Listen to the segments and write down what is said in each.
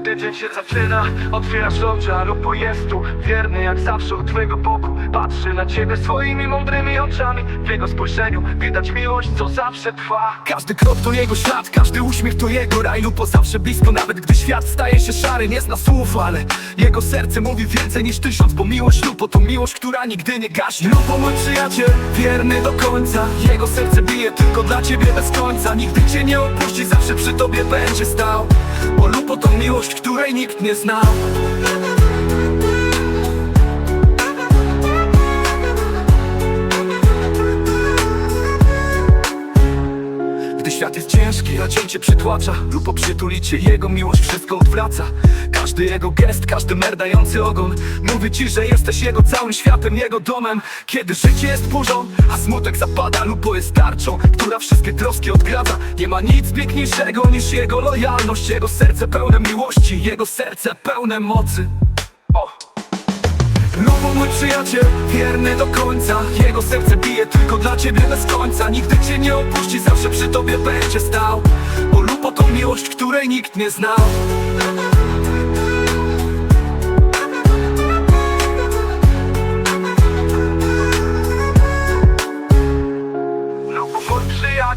Gdy dzień się zaczyna, otwierasz oczy, a Lupo jest tu Wierny jak zawsze u twojego boku. Patrzy na ciebie swoimi mądrymi oczami. W jego spojrzeniu widać miłość, co zawsze trwa. Każdy krok to jego ślad, każdy uśmiech to jego raj. Lupo zawsze blisko, nawet gdy świat staje się szary. Nie zna słów, ale jego serce mówi więcej niż tysiąc Bo miłość Lupo to miłość, która nigdy nie gaśnie. Lupo mój przyjaciel, wierny do końca. Jego serce bije tylko dla ciebie bez końca. Nigdy cię nie opuści, zawsze przy tobie będzie stał Bo to miłość, której nikt nie znał Gdy świat jest ciężki, a dzień cię przytłacza. Lupo przytuli cię, jego miłość wszystko odwraca. Każdy jego gest, każdy merdający ogon Mówi ci, że jesteś jego całym światem, jego domem. Kiedy życie jest burzą, a smutek zapada Lupo jest tarczą, która wszystkie troski odgradza. Nie ma nic piękniejszego niż jego lojalność Jego serce pełne miłości, jego serce pełne mocy. Lubo mój przyjaciel, wierny do końca. Jego serce bije tylko dla ciebie bez końca. Nigdy cię nie opuści, zawsze przy tobie będzie stał. Bo to miłość, której nikt nie znał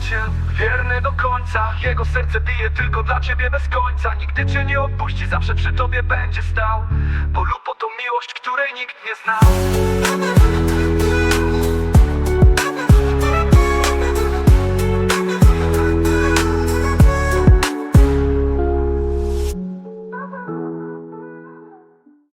przyjaciel, wierny do końca. Jego serce bije tylko dla ciebie bez końca. Nigdy cię nie opuści, zawsze przy tobie będzie stał. Bo Lupo to miłość, której nikt nie znał